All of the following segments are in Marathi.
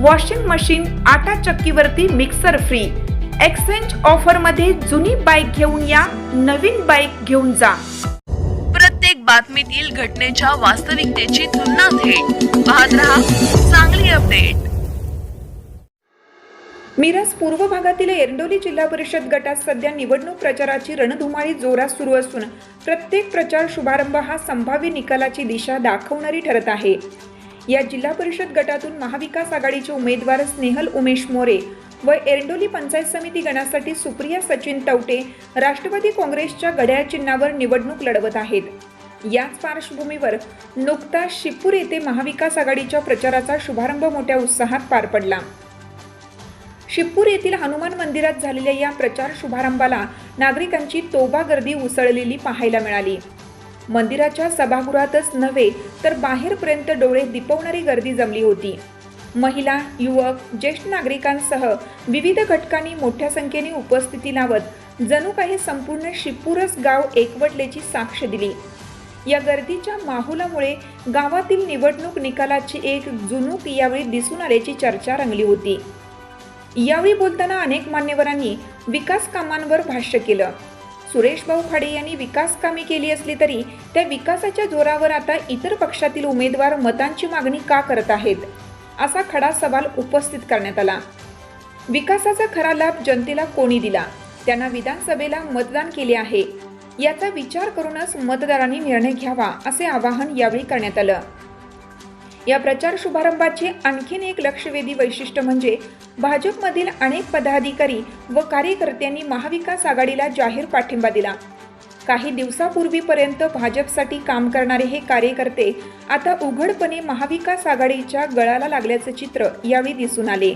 वॉशिंग मशीन आटा चक्कीवरती मिक्सर फ्री एक्सचेंज ऑफरमध्ये जुनी बाईक घेऊन या नवीन बाईक घेऊन जा. प्रत्येक बातमीतील घटनेच्या वास्तविकतेची तुलना थेट. पाहत रहा चांगली अपडेट मिरज पूर्व भागातील एरंडोली जिल्हा परिषद गटात सध्या निवडणूक प्रचाराची रणधुमाळी जोरात सुरू असून प्रत्येक प्रचार शुभारंभ हा संभाव्य निकालाची दिशा दाखवणारी ठरत आहे. या जिल्हा परिषद गटातून महाविकास आघाडीचे उमेदवार स्नेहल उमेश मोरे व एरंडोली पंचायत समिती गणासाठी सुप्रिया सचिन तवटे राष्ट्रवादी काँग्रेसच्या घड्याळ चिन्हावर निवडणूक लढवत आहेत. याच पार्श्वभूमीवर नुकताच शिपूर येथे महाविकास आघाडीच्या प्रचाराचा शुभारंभ मोठ्या उत्साहात पार पडला. शिपूर येथील हनुमान मंदिरात झालेल्या या प्रचार शुभारंभाला नागरिकांची तोबा गर्दी उसळलेली पाहायला मिळाली. मंदिराच्या सभागृहातच नव्हे तर बाहेरपर्यंत डोळे दिपवणारी गर्दी जमली होती. महिला युवक ज्येष्ठ नागरिकांसह विविध घटकांनी मोठ्या संख्येने उपस्थिती लावत जणू काही संपूर्ण शिपूरच गाव एकवटल्याची साक्ष दिली. या गर्दीच्या माहोलामुळे गावातील निवडणूक निकालाची एक जुनूक यावेळी दिसून आल्याची चर्चा रंगली होती. यावेळी बोलताना अनेक मान्यवरांनी विकास कामांवर भाष्य केलं. सुरेश भाऊ खाडे यांनी विकास कामे केली असली तरी त्या विकासाच्या जोरावर आता इतर पक्षातील उमेदवार मतांची मागणी का करत आहेत? असा खडा सवाल उपस्थित करण्यात आला. विकासाचा खरा लाभ जनतेला कोणी दिला? त्यांना विधानसभेला मतदान केले आहे. याचा विचार करूनच मतदारांनी निर्णय घ्यावा असे आवाहन यावेळी करण्यात आलं. या प्रचार शुभारंभाचे आणखीन एक लक्षवेधी वैशिष्ट्य म्हणजे भाजपमधील अनेक पदाधिकारी व कार्यकर्त्यांनी महाविकास आघाडीला जाहीर पाठिंबा दिला. काही दिवसापूर्वीपर्यंत भाजपसाठी काम करणारे हे कार्यकर्ते आता उघडपणे महाविकास आघाडीच्या गळाला लागल्याचे चित्र यावेळी दिसून आले.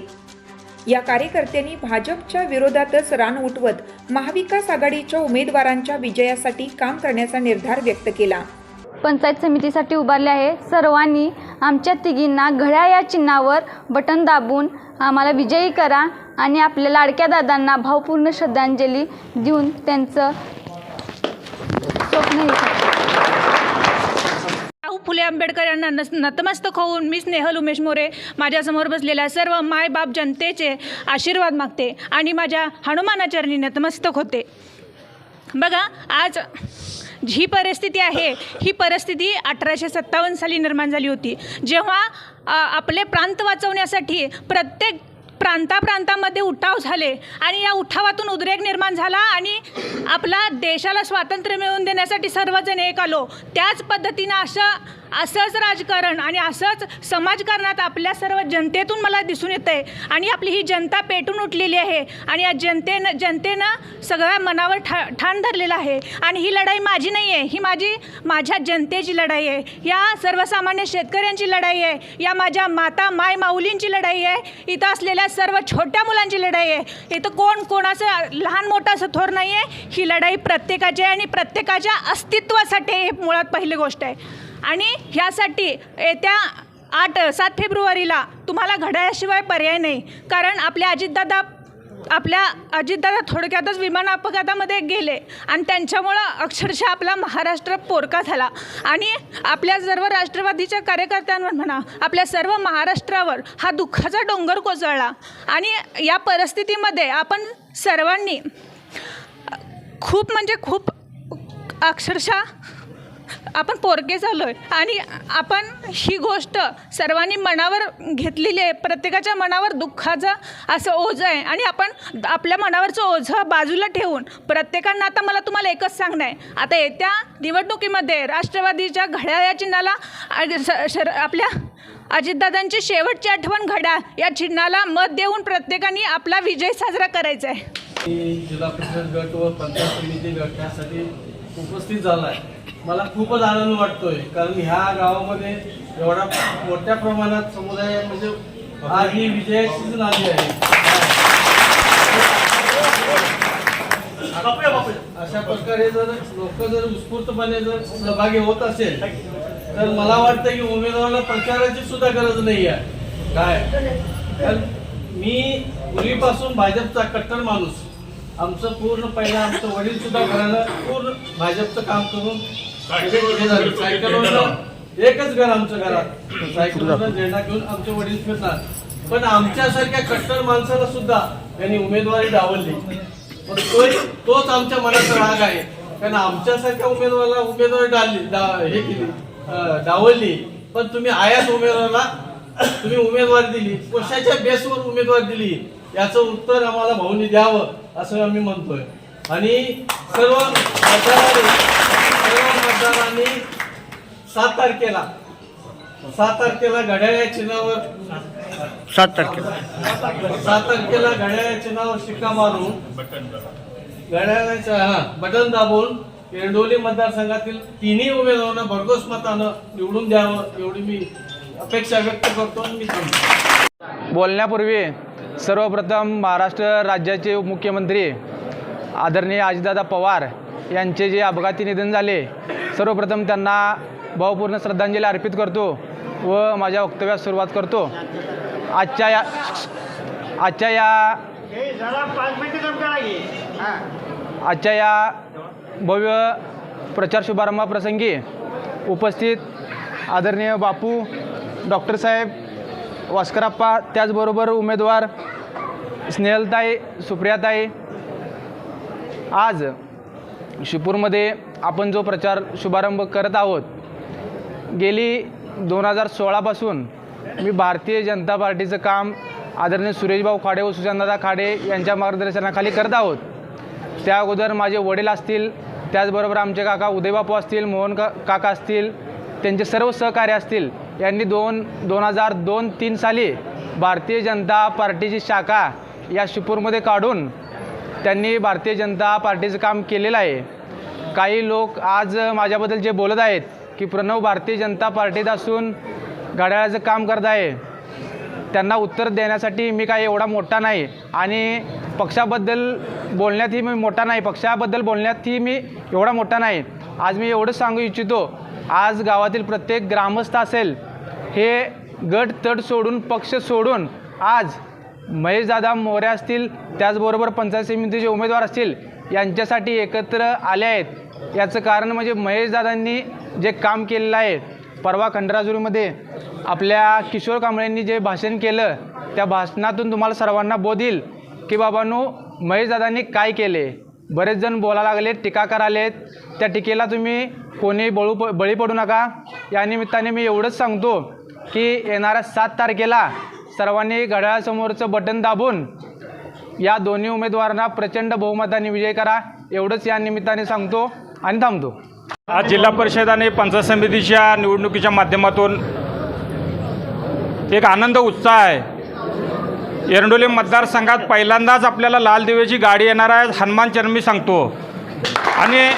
या कार्यकर्त्यांनी भाजपच्या विरोधातच रान उठवत महाविकास आघाडीच्या उमेदवारांच्या विजयासाठी काम करण्याचा निर्धार व्यक्त केला. पंचायत समितीसाठी उभारले आहे. सर्वांनी आमच्या तिघींना घड्या या चिन्हावर बटन दाबून आम्हाला विजयी करा आणि आपल्या लाडक्या दादांना भावपूर्ण श्रद्धांजली देऊन त्यांचं स्वप्न फुले आंबेडकर यांना नस नतमस्तक होऊन मी स्नेहल उमेश मोरे माझ्यासमोर बसलेल्या सर्व मायबाप जनतेचे आशीर्वाद मागते आणि माझ्या हनुमानाचरणी नतमस्तक होते. बघा आज जी परिस्थिती आहे ही परिस्थिती अठराशे सत्तावन्न साली निर्माण झाली होती. जेव्हा आपले प्रांत वाचवण्यासाठी प्रत्येक प्रांताप्रांतामध्ये उठाव झाले आणि या उठावातून उद्रेक निर्माण झाला आणि आपला देशाला स्वातंत्र्य मिळवून देण्यासाठी सर्वजण एक आलो. त्याच पद्धतीनं असं असंच राजकारण आणि असंच समाजकारणात आपल्या सर्व जनतेतून मला दिसून येतं आहे आणि आपली ही जनता पेटून उठलेली आहे आणि या जनतेनं जनतेनं सगळ्या मनावर ठा ठाण धरलेलं आहे. आणि ही लढाई माझी नाही आहे ही माझी माझ्या जनतेची लढाई आहे. या सर्वसामान्य शेतकऱ्यांची लढाई आहे. या माझ्या माता माय माऊलींची लढाई आहे. इथं असलेल्या सर्व छोट्या मुलांची लढाई आहे. इथं कोण कोणाचं लहान मोठं असं थोर नाही आहे ही लढाई प्रत्येकाची आहे आणि प्रत्येकाच्या अस्तित्वासाठी हे मुळात पहिली गोष्ट आहे. आणि ह्यासाठी येत्या आठ सात फेब्रुवारीला तुम्हाला घड्याळाशिवाय पर्याय नाही. कारण आपले अजितदादा आपल्या अजितदादा थोडक्यातच विमान अपघातामध्ये गेले आणि त्यांच्यामुळं अक्षरशः आपला महाराष्ट्र पोरका झाला. आणि आपल्या सर्व राष्ट्रवादीच्या कार्यकर्त्यांवर म्हणा आपल्या सर्व महाराष्ट्रावर हा दुःखाचा डोंगर कोसळला. आणि या परिस्थितीमध्ये आपण सर्वांनी खूप म्हणजे खूप अक्षरशः आपण पोरके झालो आहे आणि आपण ही गोष्ट सर्वांनी मनावर घेतलेली आहे. प्रत्येकाच्या मनावर दुःखाचं असं ओझं आहे. आणि आपण आपल्या मनावरचं ओझं बाजूला ठेवून प्रत्येकांना आता मला तुम्हाला एकच सांगणं आहे. आता येत्या निवडणुकीमध्ये राष्ट्रवादीच्या घड्याळ या चिन्हाला शर आपल्या अजितदादांची शेवटची आठवण घड्याळ या चिन्हाला मत देऊन प्रत्येकाने आपला विजय साजरा करायचा आहे. जिल्हा परिषद गट व पंचायत समिती गट यासाठी उपस्थित झाला आहे मला खूपच आनंद वाटतोय कारण ह्या गावामध्ये एवढा मोठ्या प्रमाणात समुदाय म्हणजे आज ही विजयाची आली आहे. अशा प्रकारे जर लोक जर उत्स्फूर्तपणे जर सहभागी होत असेल तर मला वाटतं की उमेदवाराला प्रचाराची सुद्धा गरज नाही आहे. काय? कारण मी पूर्वीपासून भाजपचा कट्टर माणूस. आमचं पूर्ण पहिला आमचं वडील सुद्धा घराला पूर्ण भाजपचं काम करून एकच घर आमचं घरात. सायकलवरनं झेंडा घेऊन आमचे वडील फिरणार. पण आमच्यासारख्या कट्टर माणसाला सुद्धा त्यांनी उमेदवारी डावलली. तोच आमच्या मनाचा राग आहे. कारण आमच्यासारख्या उमेदवाराला उमेदवारी डालली हे केली डावलली. पण तुम्ही आयात उमेदवाराला तुम्ही उमेदवारी दिली. कशाच्या बेसवर उमेदवारी दिली. याचं उत्तर आम्हाला भाऊनी द्यावं असं आम्ही म्हणतोय. आणि सर्व सर्व मतदारांनी सात तारखेला. सात तारखेला घड्याळ्या चिन्हावर सात तारखेला. सात तारखेला घड्याळ्या चिन्हावर शिक्का मारून घड्याळ्याचं हा बटन दाबून एरडोली मतदारसंघातील तिन्ही उमेदवारांना भरघोस मतानं निवडून द्यावं एवढी मी अपेक्षा व्यक्त करतो आणि मी बोलण्यापूर्वी सर्वप्रथम महाराष्ट्र राज्याचे मुख्यमंत्री आदरणीय अजितदादा पवार यांचे जे अपघाती निधन झाले सर्वप्रथम त्यांना भावपूर्ण श्रद्धांजली अर्पित करतो व माझ्या वक्तव्यास सुरुवात करतो. आजच्या या आजच्या या आजच्या या भव्य प्रचार शुभारंभाप्रसंगी उपस्थित आदरणीय बापू डॉक्टर साहेब वास्कराप्पा त्याचबरोबर उमेदवार स्नेहलताई सुप्रियाताई. आज शिपूरमध्ये आपण जो प्रचार शुभारंभ करत आहोत गेली दोन हजार सोळापासून मी भारतीय जनता पार्टीचं काम आदरणीय सुरेशभाऊ खाडे व सुशांतदादा खाडे यांच्या मार्गदर्शनाखाली करत आहोत. त्या अगोदर माझे वडील असतील त्याचबरोबर आमचे काका उदयबापू असतील मोहन का काका असतील त्यांचे सर्व सहकार्य असतील यांनी दोन दोन हजार दोन तीन साली भारतीय जनता पार्टीची शाखा या शिपूरमध्ये काढून त्यांनी भारतीय जनता पार्टीचं काम केलेलं आहे. काही लोक आज माझ्याबद्दल जे बोलत आहेत की प्रणव भारतीय जनता पार्टीत असून घड्याळाचं काम करत आहे त्यांना उत्तर देण्यासाठी मी काही एवढा मोठा नाही आणि पक्षाबद्दल बोलण्यातही मी मोठा नाही पक्षाबद्दल बोलण्यातही मी एवढा मोठा नाही. आज मी एवढंच सांगू इच्छितो आज गावातील प्रत्येक ग्रामस्थ असेल हे गट तट सोडून पक्ष सोडून आज महेशदादा मोरे असतील त्याचबरोबर पंचायत समितीचे उमेदवार असतील यांच्यासाठी एकत्र आले आहेत. याचं कारण म्हणजे महेशदादांनी जे काम केलेलं आहे परवा खंडराजुरीमध्ये आपल्या किशोर कांबळेंनी जे भाषण केलं त्या भाषणातून तुम्हाला सर्वांना बोध येईल की बाबांनो महेशदादांनी काय केले? बरेच जण बोला लागले टीका करालेत त्या टीकेला तुम्ही कोणी बळू प बळी पडू नका. या निमित्ताने मी एवढंच सांगतो की येणाऱ्या सात तारखेला सर्वांनी घड्याळासमोरचं बटन दाबून या दोन्ही उमेदवारांना प्रचंड बहुमताने विजय करा. एवढंच या निमित्ताने सांगतो आणि थांबतो. आज जिल्हा परिषद आणि पंचायत समितीच्या निवडणुकीच्या माध्यमातून एक आनंद उत्साह आहे. एरंडोली मतदारसंघात पहिल्यांदाच आपल्याला लाल दिव्याची गाडी येणार आहे हनुमान चरमी सांगतो. आणि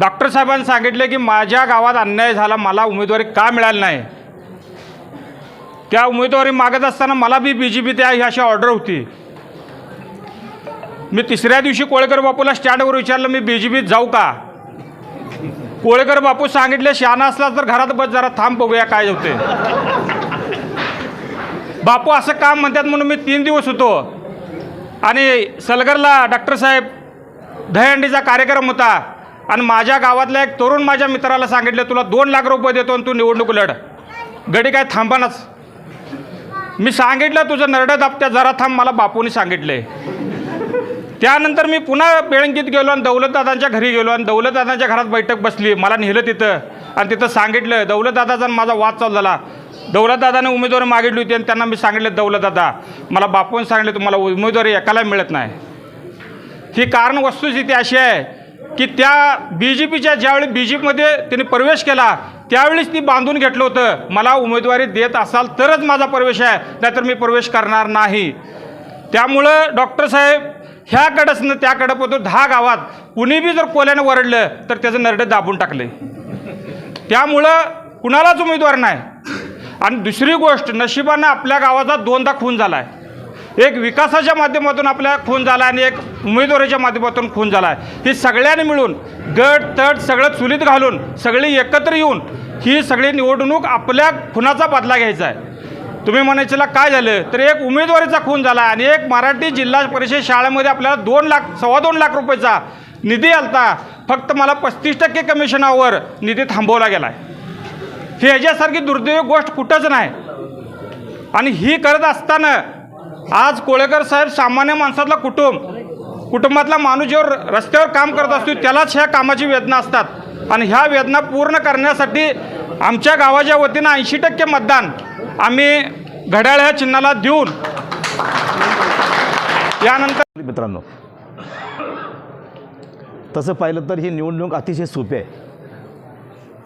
डॉक्टर साहेबांनी सांगितले की माझ्या गावात अन्याय झाला मला उमेदवारी का मिळाली नाही? त्या उमेदवारी मागत असताना मला बी बी जी पी त्या ही अशी ऑर्डर होती. मी तिसऱ्या दिवशी कोळेकर बापूला स्टँडवर विचारलं मी बी जी पीत जाऊ का? कोळेकर बापू सांगितले शहाणा असला तर घरात बस जरा थांब बघूया काय होते बापू असं काम म्हणतात म्हणून मी तीन दिवस होतो. आणि सलगरला डॉक्टर साहेब दहीहंडीचा कार्यक्रम होता. आणि माझ्या गावातल्या एक तरुण माझ्या मित्राला सांगितलं तुला दोन लाख रुपये देतो आणि तू निवडणूक लढ. गडी काय थांबानाच मी सांगितलं तुझं नरडं दाबत्या जरा थांब मला बापूने सांगितले. त्यानंतर मी पुन्हा बेळंकीत गेलो आणि दौलतदादांच्या घरी गेलो आणि दौलतदादांच्या घरात बैठक बसली. मला नेलं तिथं आणि तिथं सांगितलं दौलतदादाचा आणि माझा वाद चालू झाला. दौलतदादाने उमेदवारी मागितली होती आणि त्यांना मी सांगितलं दौलतदादा मला बापून सांगितलं तुम्हाला उमेदवारी एकाला मिळत नाही. ही कारण वस्तुस्थिती अशी आहे की त्या बी जे पीच्या ज्यावेळी बी जे पीमध्ये त्यांनी प्रवेश केला त्यावेळीच ती बांधून घेतलं होतं. मला उमेदवारी देत असाल तरच माझा प्रवेश आहे नाहीतर मी प्रवेश करणार नाही. त्यामुळं डॉक्टर साहेब ह्याकडंच न त्याकडं पोतो दहा गावात कुणी बी जर कोल्यानं वरडलं तर त्याचं नरडं दाबून टाकलं त्यामुळं कुणालाच उमेदवार नाही. आणि दुसरी गोष्ट नशिबानं आपल्या गावाचा दोनदा खून झाला आहे एक विकासाच्या माध्यमातून आपल्या खून झाला आणि एक उमेदवारीच्या माध्यमातून खून झाला आहे. ही सगळ्यांनी मिळून गट तट सगळं चुलीत घालून सगळी एकत्र येऊन ही सगळी निवडणूक आपल्या खुनाचा बदला घ्यायचा आहे. तुम्ही म्हणायच्याला काय झालं? तर एक उमेदवारीचा खून झाला आणि एक मराठी जिल्हा परिषद शाळेमध्ये आपल्याला दोन लाख सव्वा दोन लाख रुपयाचा निधी आलता. फक्त मला पस्तीस टक्के कमिशनावर निधी थांबवला गेला आहे ही ह्याच्यासारखी दुर्दैवी गोष्ट कुठंच नाही. आणि ही करत असताना आज कोळेकर साहेब सामान्य माणसातला कुटुंब कुटुंबातला माणूस जेव्हा रस्त्यावर काम करत असतो त्यालाच ह्या कामाची वेदना असतात. आणि ह्या वेदना पूर्ण करण्यासाठी आमच्या गावाच्या वतीनं ऐंशी टक्के मतदान आम्ही घड्याळ ह्या चिन्हाला देऊन यानंतर मित्रांनो तसं पाहिलं तर ही निवडणूक अतिशय सोपी आहे.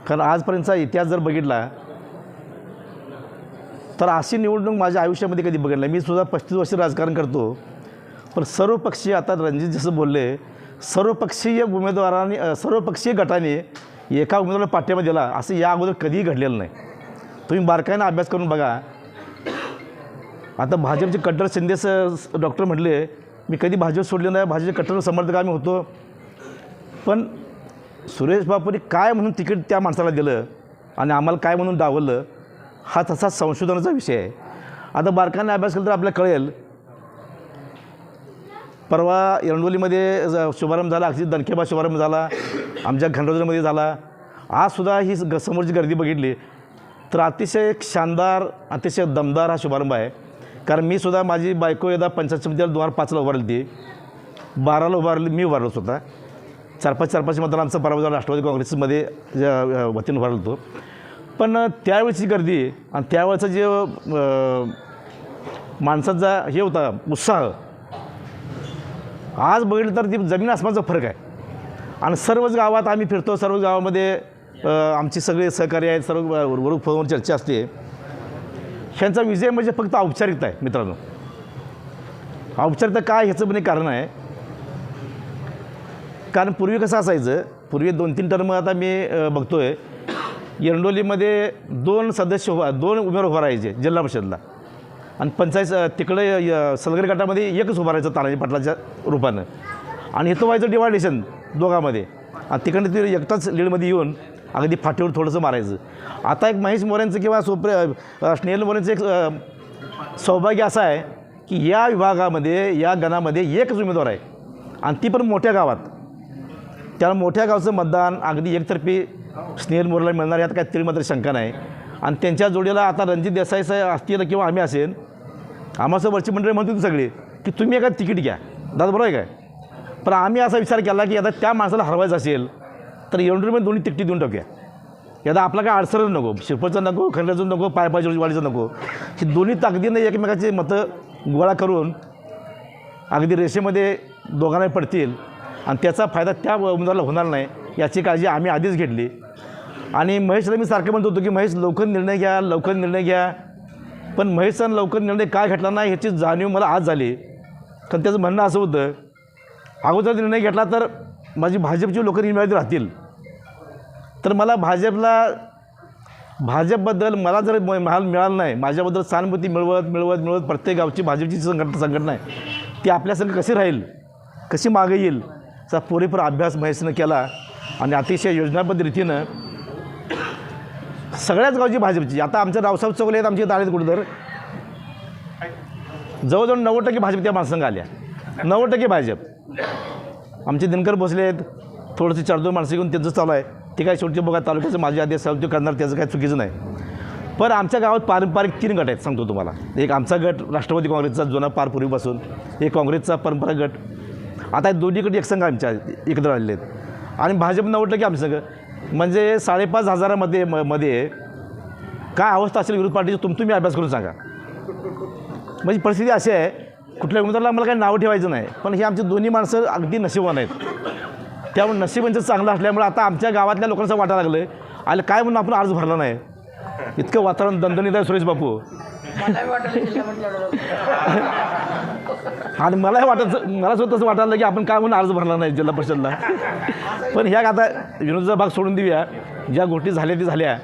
कारण आजपर्यंतचा इतिहास जर बघितला तर अशी निवडणूक माझ्या आयुष्यामध्ये कधी बघितलं नाही. मी सुद्धा पस्तीस वर्ष राजकारण करतो. पण सर्वपक्षीय आता रणजित जसं बोलले सर्वपक्षीय उमेदवारांनी सर्वपक्षीय गटाने एका उमेदवाराला पाठिंबा दिला असं या अगोदर कधीही घडलेलं नाही. तुम्ही बारकाईनं अभ्यास करून बघा. आता भाजपचे कट्टर शिंदे डॉक्टर म्हटले मी कधी भाजप सोडले नाही भाजपचे कट्टर समर्थक आम्ही होतो. पण सुरेश बापूने काय म्हणून तिकीट त्या माणसाला दिलं आणि आम्हाला काय म्हणून डावललं हा तसा संशोधनाचा विषय आहे. आता बारकाने अभ्यास केला तर आपल्याला कळेल. परवा एरंडोलीमध्ये शुभारंभ झाला अगदी दणकेबा शुभारंभ झाला आमच्या घनरोजमध्ये झाला. आजसुद्धा ही ग समोरची गर्दी बघितली. तर अतिशय शानदार अतिशय दमदार हा शुभारंभ आहे. कारण मी सुद्धा माझी बायको एकदा पंचायत समितीला दोन हजार पाचला उभारली होती. बाराला उभारली मी उभारलो स्वतः चार पाच चार पाच मतदान आमचा पराभव झाला राष्ट्रवादी काँग्रेसमध्ये वतीनं उभारलो होतो. पण अ, त्यावेळची गर्दी आणि त्यावेळचा जे माणसाचा हे होता उत्साह. आज बघितलं तर ती जमीन आसमानचा फरक आहे. आणि सर्वच गावात आम्ही फिरतो सर्व गावामध्ये आमची सगळे सहकारी आहेत सर्व वरून फोनवर चर्चा असते. ह्यांचा विजय म्हणजे फक्त औपचारिकता आहे मित्रांनो. औपचारिकता काय ह्याचं पण एक कारण आहे. कारण पूर्वी कसं असायचं पूर्वी दोन तीन टर्म आता मी बघतो आहे एरंडोलीमध्ये दोन सदस्य उभा दोन उमेदवार उभा राहायचे जिल्हा परिषदला. आणि पंचायत तिकडे य- गटामध्ये एकच उभा राहायचं तानाजी पाटलाच्या रूपानं. आणि इथं व्हायचं डिवायडेशन दोघांमध्ये. आणि तिकडे ते एकटाच लीडमध्ये येऊन अगदी फाटीवर थोडंसं मारायचं. आता एक महेश मोऱ्यांचं किंवा सुप्र स्नेहल मोऱ्यांचं एक सौभाग्य असं आहे की या विभागामध्ये या गणामध्ये एकच उमेदवार आहे. आणि ती पण मोठ्या गावात. त्यामुळे मोठ्या गावचं मतदान अगदी एकतर्फी स्नेहल मोरला मिळणार यात काही तरी मात्र शंका नाही. आणि त्यांच्या जोडीला आता रणजित देसाई साहेब असतील किंवा आम्ही असेल आम्हाला वरची मंडळी म्हणतो सगळे की तुम्ही एका तिकीट घ्या. दादा बरोबर आहे काय? पण आम्ही असा विचार केला की आता त्या माणसाला हरवायचं असेल तर एवढीमध्ये दोन्ही तिकटी देऊन टाकूया. यादा आपला काय अडसरच नको शिरपतचं नको खंडाचं नको पायपाची वाडीचं नको. ही दोन्ही ताकदीनं एकमेकाची मतं गोळा करून अगदी रेषेमध्ये दोघांना पडतील. आणि त्याचा फायदा त्या उमेदवाराला होणार नाही याची काळजी आम्ही आधीच घेतली. आणि महेशला मी सारखं म्हणत होतो की महेश लवकर निर्णय घ्या लवकर निर्णय घ्या. पण महेशचा लवकर निर्णय काय घेतला नाही ह्याची जाणीव मला आज झाली. कारण त्याचं म्हणणं असं होतं अगोदर निर्णय घेतला तर माझी भाजपची लोक निर्णय राहतील. तर मला भाजपला भाजपबद्दल मला जर म- मिळालं नाही माझ्याबद्दल सहानुभूती मिळवत मिळवत मिळवत प्रत्येक गावची भाजपची संघटना संघटना आहे ती आपल्यासंग कशी राहील? कशी मागे येईल? असा पुरेपूर अभ्यास महेशनं केला. आणि अतिशय योजनाबद्ध रीतीनं सगळ्याच गावची भाजपची. आता आमच्या रावसाहेब चौकले आहेत आमचे दाळीत कुठं तर जवळजवळ नव्वद टक्के भाजप त्या माणसांना आल्या. नव्वद टक्के भाजप. आमचे दिनकर भोसले आहेत थोडंसं चार दोन माणसं घेऊन त्यांचं चालू आहे. ते काय शेवटी बघा तालुक्याचं माझे आधी सहयोग करणार त्याचं काय चुकीचं नाही. पण आमच्या गावात पारंपरिक तीन गट आहेत सांगतो तुम्हाला. एक आमचा गट राष्ट्रवादी काँग्रेसचा जुना पार पूर्वीपासून. एक काँग्रेसचा परंपरा गट. आता दोन्हीकडे दोन्ही गट आमच्या एकत्र आलेले आहेत. आणि भाजप नव्वद टक्के आमचं संघ म्हणजे साडेपाच हजारामध्ये म- मध्ये काय अवस्था असेल विरोध पार्टीची तुम तुम्ही अभ्यास करून सांगा. म्हणजे परिस्थिती अशी आहे कुठल्या उमेदवाराला आम्हाला काही नावं ठेवायचं नाही पण ही आमची दोन्ही माणसं अगदी नशिबान आहेत. त्यामुळे नशीब यांचं चांगलं असल्यामुळे आता आमच्या गावातल्या लोकांचं वाटायला लागलं आलं काय म्हणून आपण अर्ज भरला नाही? इतकं वातावरण दणदणीत आहे सुरेश बापू. आणि मलाही वाटत मला स्वतःच वाटायला की आपण काय म्हणून अर्ज भरला नाही जिल्हा परिषदला? पण ह्या आता विनोदचा भाग सोडून देऊया. ज्या गोष्टी झाल्या ती झाल्या.